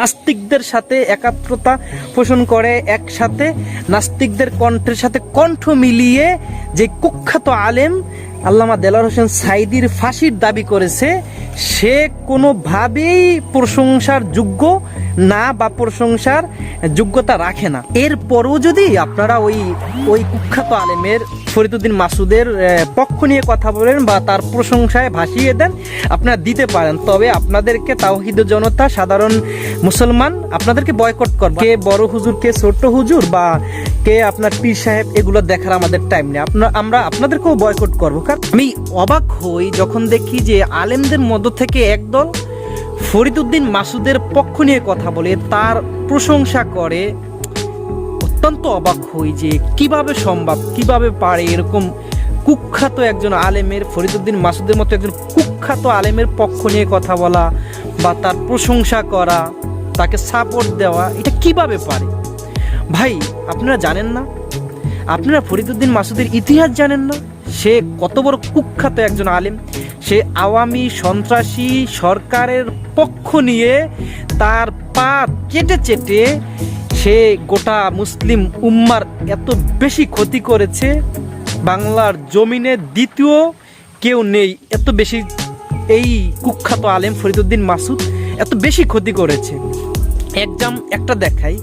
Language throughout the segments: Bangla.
নাস্তিকদের সাথে একাত্রতা পোষণ করে একসাথে নাস্তিকদের কণ্ঠের সাথে কণ্ঠ মিলিয়ে যে কুখ্যাত আলেম আল্লামা দেলার হোসেন সাইদির ফাঁসির দাবি করেছে, সে কোনোভাবেই প্রশংসার যোগ্য না বা প্রশংসার যোগ্যতা রাখে না। এরপরও যদি আপনারা ওই ওই কুখ্যাত আলেমের ফরিদুদ্দিন মাসুদের পক্ষ নিয়ে কথা বলেন বা তার প্রশংসায় ভাসিয়ে দেন, আপনারা দিতে পারেন। তবে আপনাদেরকে তাওহিদ জনতা, সাধারণ মুসলমান, আপনাদেরকে বয়কট করবে। কে বড় হুজুর, কে ছোট্ট হুজুর বা কে আপনার পীর সাহেব, এগুলো দেখার আমাদের টাইম নেই। আপনার, আমরা আপনাদেরকেও বয়কট করব। কারণ আমি অবাক হই যখন দেখি যে আলেমদের মধ্য থেকে একদল ফরিদুদ্দিন মাসুদের পক্ষ নিয়ে কথা বলে, তার প্রশংসা করে। অত্যন্ত অবাক হই যে কীভাবে সম্ভব, কীভাবে পারে এরকম কুখ্যাত একজন আলেমের ফরিদুদ্দিন মাসুদের মতো একজন কুখ্যাত আলেমের পক্ষ নিয়ে কথা বলা বা তার প্রশংসা করা, তাকে সাপোর্ট দেওয়া, এটা কীভাবে পারে? ভাই, আপনারা জানেন না? আপনারা ফরিদুদ্দিন মাসুদের ইতিহাস জানেন না? সে কত বড় কুখ্যাত একজন আলেম। সে আওয়ামী সন্ত্রাসী সরকারের পক্ষ নিয়ে তার পা চেটে চেটে সে গোটা মুসলিম উম্মার এত বেশি ক্ষতি করেছে। বাংলার জমিনে দ্বিতীয় কেউ নেই। এত বেশি এই কুখ্যাত আলেম ফরিদুদ্দিন মাসুদ এত বেশি ক্ষতি করেছে। একজাম একটা দেখাই।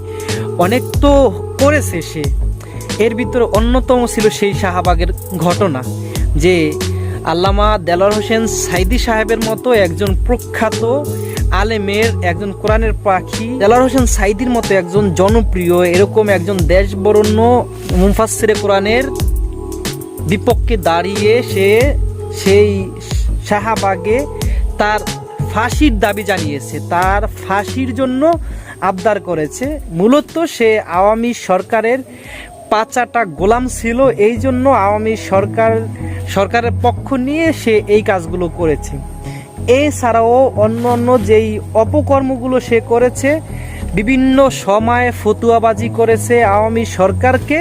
অনেক তো করেছে সে। এর ভিতরে অন্যতম ছিল সেই শাহবাগের ঘটনা, যে আল্লামা দেলার হোসেন সাইদি সাহেবের মতো একজন প্রখ্যাত আলেমের, একজন কোরআনের পাখি দেলার হোসেন সাইদির মতো একজন জনপ্রিয়, এরকম একজন দেশ বরণ্য মুফাসসিরে কোরআনের বিপক্ষে দাঁড়িয়ে সে সেই শাহবাগে তার ফাঁসির দাবি জানিয়েছে। তার ফাঁসির জন্য আবদার করেছে। মূলত সে আওয়ামী সরকারের পাচাটা গোলাম ছিল, এই জন্য আওয়ামী সরকার, সরকারের পক্ষ নিয়ে সে এই কাজগুলো করেছে। এছাড়াও অন্য অন্য যেই অপকর্মগুলো সে করেছে, বিভিন্ন সময়ে ফতুয়াবাজি করেছে আওয়ামী সরকারকে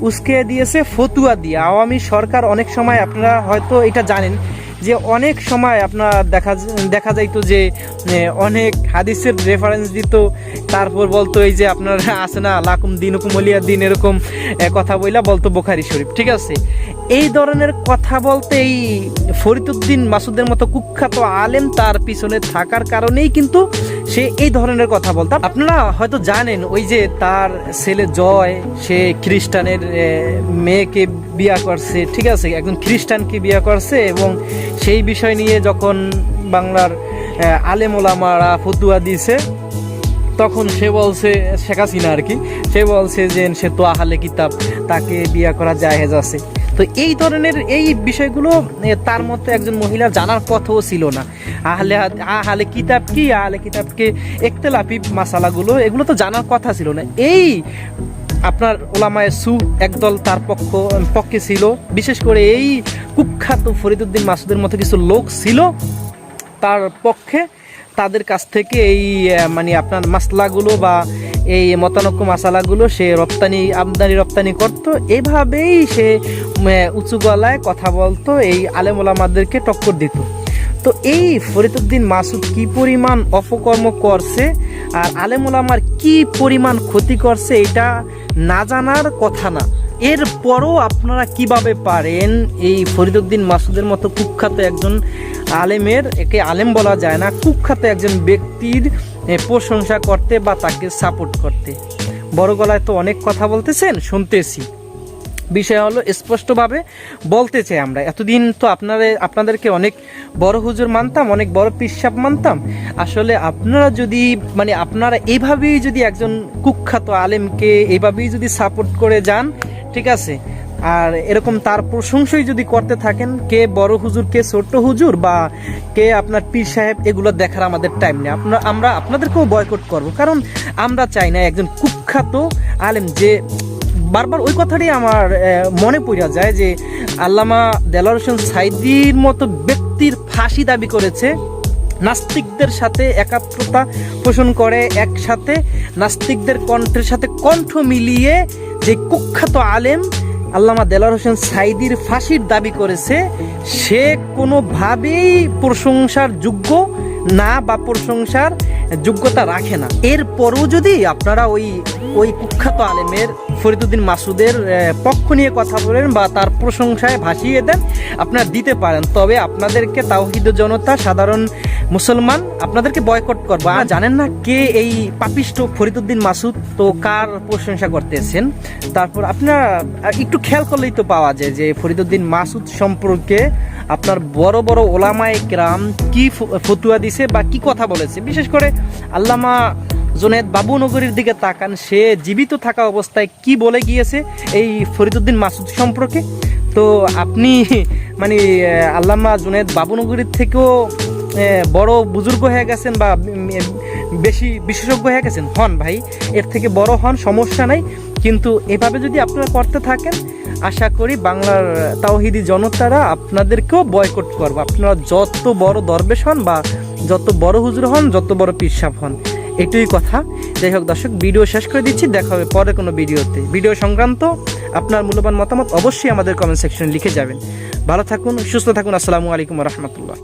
উস্কে দিয়েছে ফতুয়া দিয়ে। আওয়ামী সরকার অনেক সময় আপনারা হয়তো এটা জানেন যে অনেক সময় আপনার দেখা দেখা যাইতো যে অনেক হাদিসের রেফারেন্স দিত। তারপর বলতো এই যে আপনার আছে না, লাকুম দিন কুমলিয়া দিন এরকম কথা বইলা বলতো বোখারি শরীফ, ঠিক আছে? এই ধরনের কথা বলতে এই ফরিদুদ্দিন মাসুদের মতো কুখ্যাত আলেম তার পিছনে থাকার কারণেই কিন্তু সে এই ধরনের কথা বলতো। আপনারা হয়তো জানেন, ওই যে তার ছেলে জয়, সে খ্রিস্টানের মেয়েকে বিয়া করছে, ঠিক আছে? একজন খ্রিস্টানকে বিয়া করছে এবং সেই বিষয় নিয়ে যখন বাংলার আলেম ওলামারা ফতুয়া দিছে তখন সে বলছে, শেখ হাসিনা আর কি, সে বলছে যে সে তো আহালে কিতাব, তাকে বিয়া করা জায়েজ আছে। তো এই ধরনের এই বিষয়গুলো তার মতো একজন মহিলা জানার কথাও ছিল না। আহলে আহলে কিতাব কি? আহলে কিতাবকে একতেলাফি মাসালাগুলো এগুলো তো জানার কথা ছিল না। এই আপনার ওলামায় সু একদল তার পক্ষ, পক্ষে ছিল। বিশেষ করে এই কুখ্যাত ফরিদুদ্দিন মাসুদের মতো কিছু লোক ছিল তার পক্ষে। তাদের কাছ থেকে এই মানে আপনার মাসলাগুলো বা এই মতানক্য মশালাগুলো সে রপ্তানি, আমদানি রপ্তানি করতো। এভাবেই সে উঁচু গলায় কথা বলতো, এই আলেম ওলামাদেরকে টক্কর দিত। তো এই ফরিদুদ্দিন মাসুদ কি পরিমাণ অপকর্ম করছে আর আলেম ওলামার কি পরিমাণ ক্ষতি করছে এটা না জানার কথা না। এরপরও আপনারা কীভাবে পারেন? এই ফরিদুদ্দিন মাসুদের মতো কুখ্যাত একজন আলেমের, একে আলেম বলা যায় না, কুখ্যাত একজন ব্যক্তির প্রশংসা করতে বা তাকে সাপোর্ট করতে। বড় গলায় তো অনেক কথা বলতেছেন, শুনতেছি। বিষয় হলো স্পষ্টভাবে বলতে চাই আমরা। এতদিন তো আপনাদের আপনাদেরকে অনেক বড় হুজুর মানতাম, অনেক বড় পিসাব মানতাম। আসলে আপনারা যদি মানে আপনারা এইভাবেই যদি একজন কুখ্যাত আলেমকে এইভাবেই যদি সাপোর্ট করে যান, ঠিক আছে? আর এরকম তার প্রশংসাই যদি করতে থাকেন, কে বড় হুজুর, কে ছোট্ট হুজুর, বা কে আপনার পীর সাহেব, এগুলো দেখার আমাদের টাইম নেই। আপনার, আমরা আপনাদেরকেও বয়কট করব। কারণ আমরা চাই না একজন কুখ্যাত আলেম যে বারবার ওই কথাটাই আমার মনে পড়া যায় যে আল্লামা দেলার হোসেন সাইদির মতো ব্যক্তির ফাঁসি দাবি করেছে। নাস্তিকদের সাথে একাত্রতা পোষণ করে একসাথে, নাস্তিকদের কণ্ঠের সাথে কণ্ঠ মিলিয়ে যে কুখ্যাত আলেম আল্লামা দেলার হোসেন সাইদির ফাঁসির দাবি করেছে, সে কোনোভাবেই প্রশংসার যোগ্য না বা প্রশংসার যোগ্যতা রাখে না। এরপরও যদি আপনারা ওই ওই কুখ্যাত আলেমের ফরিদুদ্দিন মাসুদের পক্ষ নিয়ে কথা বলেন বা তার প্রশংসায় ভাসিয়ে দেন, আপনারা দিতে পারেন। তবে আপনাদেরকে তাওহিদ জনতা, সাধারণ মুসলমান, আপনাদেরকে বয়কট করব। আর জানেন না কে এই পাপিষ্ট ফরিদুদ্দিন মাসুদ? তো কার প্রশংসা করতেছেন? তারপর আপনার একটু খেয়াল করলেই তো পাওয়া যায় যে ফরিদুদ্দিন মাসুদ সম্পর্কে আপনার বড় বড় ওলামায় কেরাম কি ফতুয়া দিছে বা কি কথা বলেছে? বিশেষ করে আল্লামা জুনেদ বাবুনগরীর দিকে তাকান, সে জীবিত থাকা অবস্থায় কি বলে গিয়েছে এই ফরিদুদ্দিন মাসুদ সম্পর্কে? তো আপনি মানে আল্লামা জুনেদ বাবুনগরীর থেকেও বড় বুজুর্গ হয়ে গেছেন বা বেশি বিশেষজ্ঞ হয়ে গেছেন? হন ভাই, এর থেকে বড় হন, সমস্যা নাই। কিন্তু এভাবে যদি আপনারা করতে থাকেন, আশা করি বাংলার তাওহিদি জনতারা আপনাদেরকেও বয়কট করবে। আপনারা যত বড় দরবেশ হন বা যত বড় হুজুর হন, যত বড় পিসাব হন এটুই কথা। যাই হোক দর্শক, ভিডিও শেষ করে দিচ্ছি, দেখা হবে পরে কোনো ভিডিওতে। ভিডিও সংক্রান্ত আপনার মূল্যবান মতামত অবশ্যই আমাদের কমেন্ট সেকশনে লিখে যাবেন। ভালো থাকুন, সুস্থ থাকুন, আসসালামু আলাইকুম রহমতুল্লাহ।